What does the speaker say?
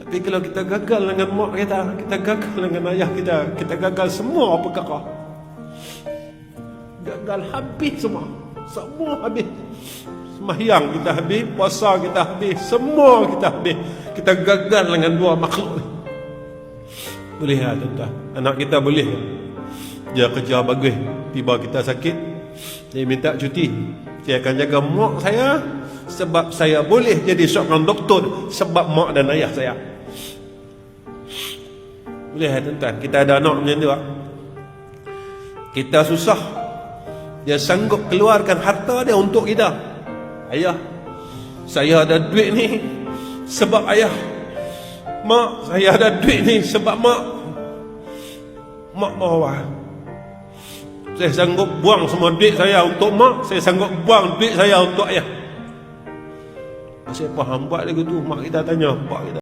Tapi kalau kita gagal dengan mak kita, kita gagal dengan ayah kita, kita gagal semua perkara. Gagal habis semua. Semua habis. Sembahyang kita habis, puasa kita habis, semua kita habis. Kita gagal dengan dua makhluk ni. Boleh lah tuan-tuan. Anak kita boleh. Dia kerja bagus. Tiba kita sakit. Dia minta cuti. Saya akan jaga mak saya. Sebab saya boleh jadi seorang doktor. Sebab mak dan ayah saya. Boleh lah tuan-tuan. Kita ada anak macam tu. ah. Kita susah. Dia sanggup keluarkan harta dia untuk kita. Ayah. Saya ada duit ni. Sebab ayah. Mak, saya ada duit ni sebab mak. Mak bawah. Saya sanggup buang semua duit saya untuk mak. Saya sanggup buang duit saya untuk ayah. Saya faham buat lagu tu. Mak kita tanya. Pak kita.